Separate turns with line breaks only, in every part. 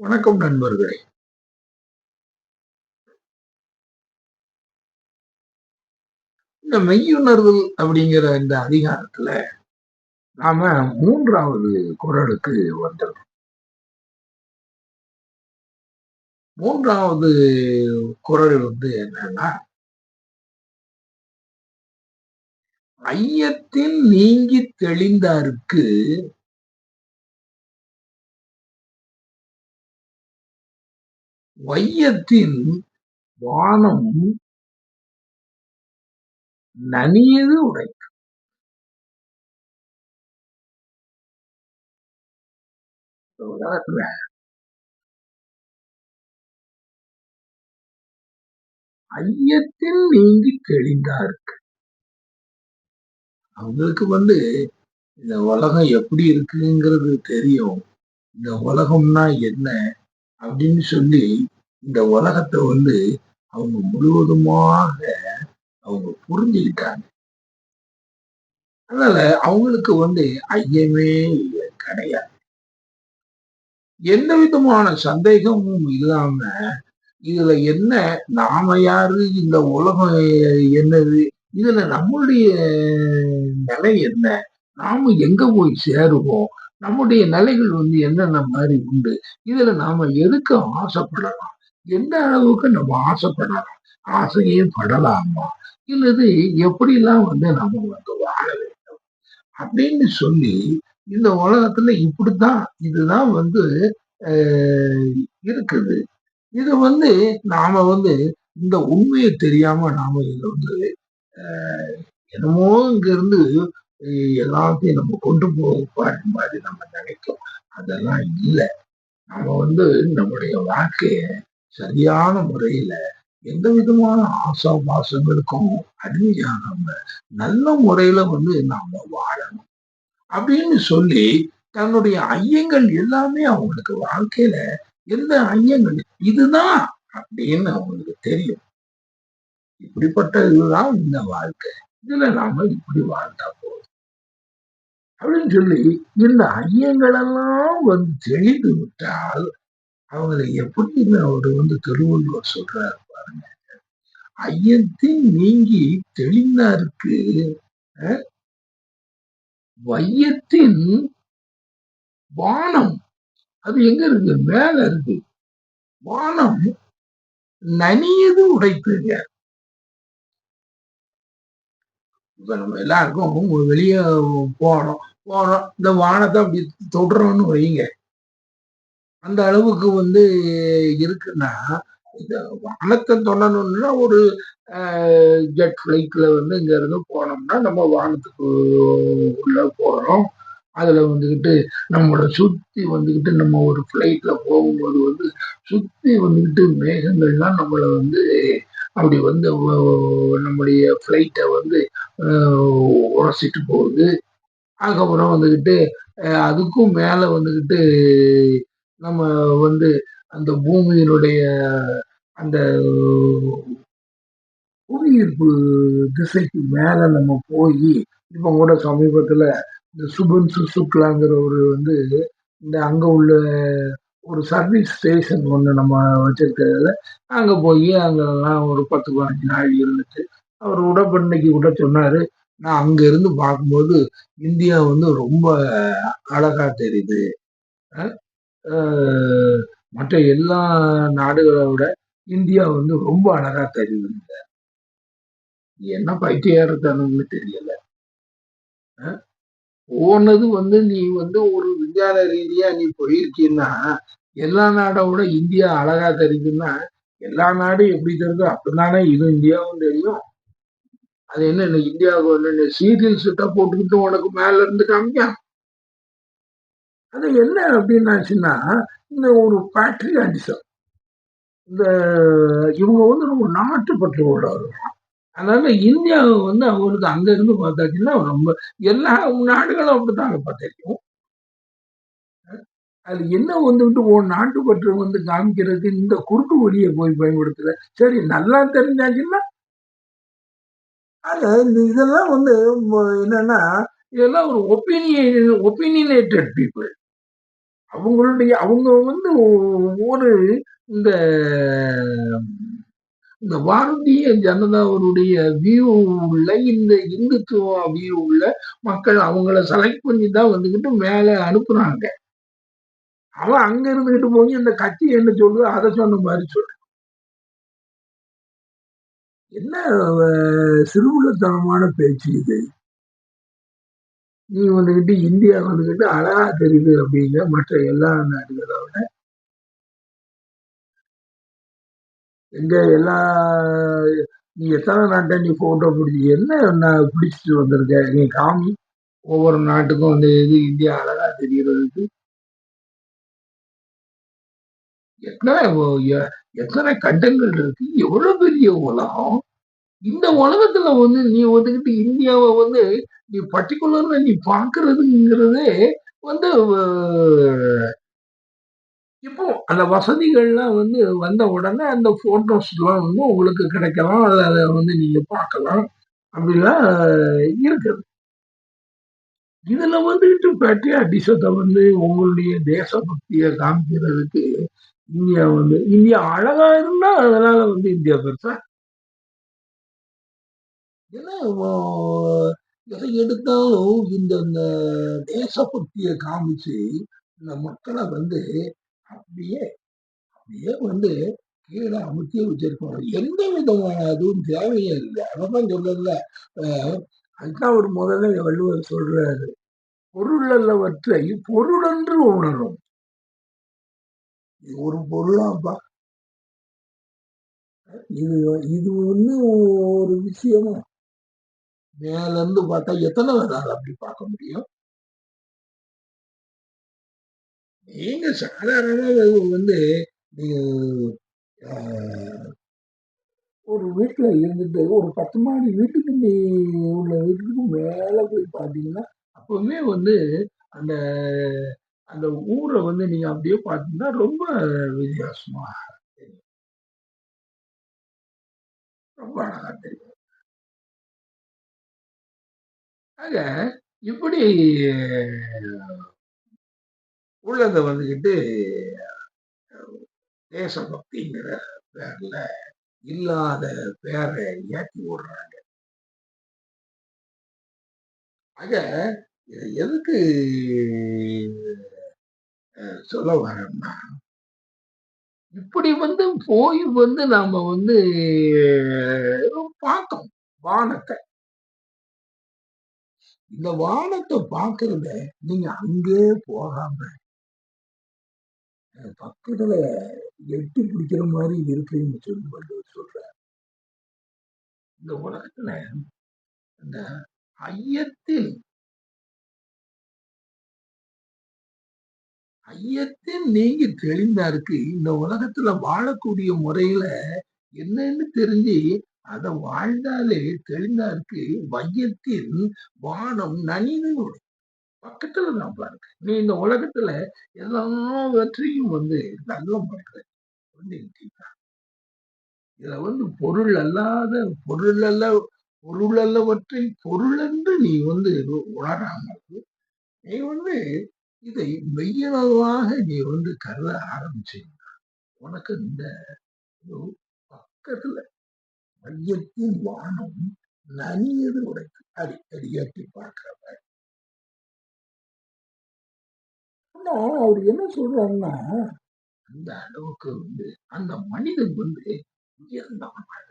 வணக்கம் நண்பர்களே. இந்த மெய்யுணர்தல் அப்படிங்கிற இந்த அதிகாரத்துல நாம மூன்றாவது குரலுக்கு வந்துடும் மூன்றாவது குரல் வந்து என்னன்னா ஐயத்தின் நீங்கி தெளிந்தாருக்கு வையத்தின் வானம் நனியது உடைக்கும். ஐயத்தில் நீங்கி தெளிந்தாருக்கு அவங்களுக்கு வந்து இந்த உலகம் எப்படி இருக்குங்கிறது தெரியும். இந்த உலகம்னா என்ன? அப்படின்னு சொல்லி இந்த உலகத்தை வந்து அவங்க முழுவதுமாக அவங்க புரிஞ்சுக்கிட்டாங்க. அதனால அவங்களுக்கு வந்து ஐயமே கிடையாது. எந்த விதமான சந்தேகமும் இல்லாம இதுல என்ன நாம யாரு இந்த உலகம் என்னது இதுல நம்மளுடைய நிலை என்ன நாம எங்க போய் சேருவோம் நம்முடைய நிலைகள் வந்து என்னென்ன மாதிரி உண்டு? இதுல நாம எதுக்கு ஆசைப்படலாம்? எந்த அளவுக்கு நம்ம ஆசைப்படலாம்? ஆசையே படலாமா? இல்லது எப்படிலாம் வந்து நம்ம வந்து வாழ வேண்டும்? அப்படின்னு சொல்லி இந்த உலகத்துல இப்படித்தான் இதுதான் வந்து இருக்குது. இது வந்து நாம வந்து இந்த உண்மையை தெரியாம நாம இதை வந்து என்னமோ இங்க இருந்து எல்லாத்தையும் நம்ம கொண்டு போகப்பாரு மாதிரி நம்ம நினைக்கும் அதெல்லாம் இல்லை. நம்ம வந்து நம்முடைய வாழ்க்கைய சரியான முறையில எந்த விதமான ஆசா பாசங்களுக்கும் அடிமையாகாம நல்ல முறையில வந்து நாம வாழணும். அப்படின்னு சொல்லி தன்னுடைய ஐயங்கள் எல்லாமே அவங்களுக்கு வாழ்க்கையில எந்த ஐயங்கள் இதுதான் அப்படின்னு அவங்களுக்கு தெரியும். இப்படிப்பட்ட இதுதான் இந்த வாழ்க்கை. இதுல நாம இப்படி வாழ்ந்தா போதும். அப்படின்னு சொல்லி இந்த ஐயங்களெல்லாம் வந்து தெளிந்து விட்டால் அவங்களை எப்படி அவர் வந்து திருவள்ளுவர் சொல்றாரு பாருங்க. ஐயத்தின் நீங்கி தெளிந்தாருக்கு வையத்தின் வானம் அது எங்க இருக்கு? மேல இருக்கு. வானம் நனியது உடைத்துங்க இப்ப நம்ம எல்லாருக்கும் வெளியே போறோம் போறோம் இந்த வானத்தை அப்படி தொடுறோம்னு வைங்க. அந்த அளவுக்கு வந்து இருக்குன்னா இந்த வானத்தை தொடணும்னா ஒரு ஜெட் ஃபிளைட்ல வந்து இங்க இருந்து போனோம்னா நம்ம வானத்துக்கு உள்ள போறோம். அதில் வந்துக்கிட்டு நம்மளோட சுற்றி வந்துக்கிட்டு நம்ம ஒரு ஃப்ளைட்டில் போகும்போது வந்து சுற்றி வந்துக்கிட்டு மேகங்கள்லாம் நம்மளை வந்து அப்படி வந்து நம்முடைய ஃப்ளைட்டை வந்து உரசிட்டு போகுது. அதுக்கப்புறம் வந்துக்கிட்டு அதுக்கும் மேலே வந்துக்கிட்டு நம்ம வந்து அந்த பூமியினுடைய அந்த புவியீர்ப்பு திசைக்கு மேலே நம்ம போய் இப்போ கூட சமீபத்தில் இந்த சுபன் சுசுக்லாங்கிற ஒரு வந்து இந்த அங்கே உள்ள ஒரு சர்வீஸ் ஸ்டேஷன் ஒன்று நம்ம வச்சுருக்கிறதுல அங்கே போய் அங்கெல்லாம் ஒரு பத்து பதினஞ்சு நாள் இருந்துச்சு. அவர் உடற்பண்ணைக்கு கூட சொன்னார் நான் அங்கேருந்து பார்க்கும்போது இந்தியா வந்து ரொம்ப அழகாக தெரியுது. மற்ற எல்லா நாடுகளை விட இந்தியா வந்து ரொம்ப அழகாக தெரியுதுங்க என்ன பைத்தியாரத்தனம்னு தெரியலை. போனது வந்து நீ வந்து ஒரு விஞ்ஞான ரீதியா நீ போயிருக்கீன்னா எல்லா நாடோட இந்தியா அழகா தெரியுதுன்னா எல்லா நாடும் எப்படி தெரியுதோ அப்படித்தானே இது இந்தியாவும் தெரியும். அது என்ன இந்தியாவுக்கு வந்து சீரியல் சுட்டா போட்டுக்கிட்டு உனக்கு மேல இருந்து காமிக்கான் அது என்ன அப்படின்னாச்சுன்னா இந்த ஒரு பேட்ரியாட்டிசம் இந்த இவங்க வந்து ரொம்ப நாட்டுப்பற்று உள்ளவர்கள். அதனால இந்தியாவை வந்து அவங்களுக்கு அங்க இருந்து பார்த்தாச்சுன்னா ரொம்ப எல்லா நாடுகளும் அப்படித்தாங்கப்பா தெரியும் அது என்ன வந்துட்டு உன் நாட்டுப்பற்று வந்து காமிக்கிறதுக்கு இந்த குறுக்கு வழியை போய் பயன்படுத்தல? சரி நல்லா தெரிஞ்சாச்சுன்னா? அது இந்த இதெல்லாம் வந்து என்னன்னா இதெல்லாம் ஒரு ஒப்பீனியன் ஒப்பீனியனேட்டட் பீப்புள். அவங்களுடைய அவங்க வந்து ஒரு இந்த இந்த பாரதிய ஜனதாவுடைய வியூ உள்ள இந்த இந்துத்துவ வியூ உள்ள மக்கள் அவங்கள செலக்ட் பண்ணி தான் வந்துகிட்டு மேல அனுப்புறாங்க. அவன் அங்க இருந்துகிட்டு போய் இந்த கட்சி என்ன சொல்லுது அதை சொன்ன மாதிரி சொல்ற என்ன சிறுவுள்ளத்தனமான பேச்சு இது? நீ வந்துகிட்டு இந்தியா வந்துகிட்டு அழகா தெரியுது அப்படிங்க மற்ற எல்லா நாடுகளை விட எங்க எல்லா நீ எத்தனை நாட்டை நீ போட்டோ பிடிச்சி என்ன நான் பிடிச்சிட்டு வந்திருக்க? நீ காமி. ஒவ்வொரு நாட்டுக்கும் வந்து இது இந்தியா அழகா தெரிகிறதுக்கு. எத்தனை எத்தனை கண்டங்கள் இருக்கு? எவ்வளவு பெரிய உலகம். இந்த உலகத்துல வந்து நீ வந்துக்கிட்டு இந்தியாவை வந்து நீ பர்டிகுலர்ல நீ பாக்குறதுங்கிறதே வந்து இப்போ அந்த வசதிகள்லாம் வந்து வந்த உடனே அந்த போட்டோஸ்லாம் வந்து உங்களுக்கு கிடைக்கலாம். அதை அதை வந்து நீங்க பார்க்கலாம். அப்படிலாம் இருக்குது. இதுல வந்துட்டு பேட்ரியாட்டிசத்தை வந்து உங்களுடைய தேசபக்தியை காமிக்கிறதுக்கு இந்தியா வந்து இந்தியா அழகா இருந்தா அதனால வந்து இந்தியா பெருசா? ஏன்னா எதை எடுத்தாலும் இந்த தேசபக்தியை காமிச்சு இந்த மக்களை வந்து அப்படியே அப்படியே வந்து கீழே அமுத்தி வச்சிருக்கோம் எந்த விதமான அதுவும் தேவையே இல்லை. அதான் சொல்லல அதுதான் ஒரு முதல்ல வள்ளுவர் சொல்றாரு பொருள் அல்லவற்றை பொருளென்று உணரும். ஒரு பொருளாப்பா. இது இது ஒண்ணு ஒரு விஷயமா. மேலேருந்து பார்த்தா எத்தனை பேரால் அப்படி பார்க்க முடியும்? நீங்க சாதாரணமா வந்து ஆஹ், ஒரு வீட்டுல இருந்துட்டு ஒரு பத்து மாடி வீட்டுக்கு நீ உள்ள வீட்டுக்கு மேல போய் பார்த்தீங்கன்னா அப்பவுமே வந்து அந்த அந்த ஊரை வந்து நீங்க அப்படியே பார்த்தீங்கன்னா ரொம்ப வித்தியாசமா தெரியும். ரொம்ப அழகா தெரியும் ஆக இப்படி உள்ளத வந்துக்கிட்டு தேசபக்திங்கிற பேர்ல இல்லாத பேரை ஏற்றி விடுறாங்க. ஆக இதை எதுக்கு சொல்ல வரேன்னா இப்படி வந்து போய் வந்து நாம வந்து பார்த்தோம் வானத்தை. இந்த வானத்தை பார்க்கறத நீங்க அங்கே போகாம பக்கத்துல எட்டி பிடிக்கிற மாதிரி இருக்குன்னு சொல்லி வள்ளுவர் சொல்றார் இந்த உலகத்துல அந்த ஐயத்தில் ஐயத்தில் நீங்கி தெளிந்தாருக்கு இந்த உலகத்துல வாழக்கூடிய முறையில என்னன்னு தெரிஞ்சு அதை வாழ்ந்தாலே தெளிந்தாருக்கு வையத்தின் வானம் நனிது பக்கத்துல தான் இருக்கு நீ இந்த உலகத்துல எல்லாவற்றையும் வந்து நல்ல முறையில வந்து இதுல வந்து பொருள் அல்லாத பொருள் அல்ல பொருள் அல்லவற்றை பொருள் என்று நீ வந்து உணராமல் நீ வந்து இதை மெய்யளவாக நீ வந்து கருத ஆரம்பிச்சீங்கன்னா உனக்கு இந்த பக்கத்துல மையத்தின் வானம் நனியது உடைத்து அடிக்கடி எட்டி பார்க்கிறவ ஆனா அவர் என்ன சொல்றாருன்னா அந்த அளவுக்கு வந்து அந்த மனிதன் வந்து உயர்ந்தவன் அல்ல.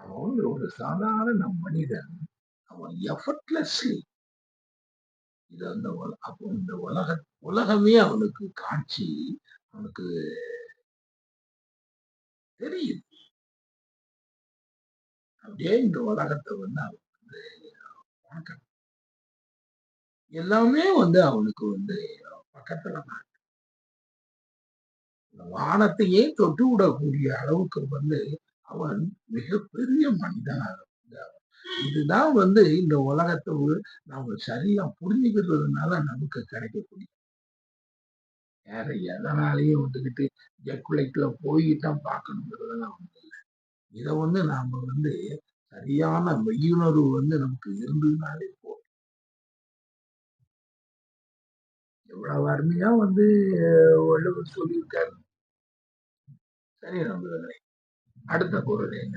அவன் வந்து ஒரு சாதாரண மனிதன் அவன் எஃபர்ட்லெஸ்லி இது அந்த அப்போ இந்த உலக உலகமே அவனுக்கு காட்சி அவனுக்கு தெரியுது அப்படியே இந்த உலகத்தை வந்து அவன் வந்து பார்க்கறான். எல்லாமே வந்து அவனுக்கு வந்து பக்கத்துல தான். வானத்தையே தொட்டு விடக்கூடிய அளவுக்கு வந்து அவன் மிகப்பெரிய மனிதனாக இதுதான் வந்து இந்த உலகத்தை நாம சரியா புரிஞ்சுக்கிறதுனால நமக்கு கிடைக்கக்கூடிய. வேற எதனாலையும் வந்துகிட்டு ஜக்குலைக்குள்ள போய் தான் பார்க்கணுங்கிறதெல்லாம் ஒண்ணு இல்லை. இதை வந்து நாம வந்து சரியான மெய்யுணர்வு வந்து நமக்கு இருந்ததுனாலே இவ்வளவு அருமையா வந்து வள்ளுவர் சொல்லியிருக்காரு. சரி நண்பர்களே அடுத்த குரல் என்ன?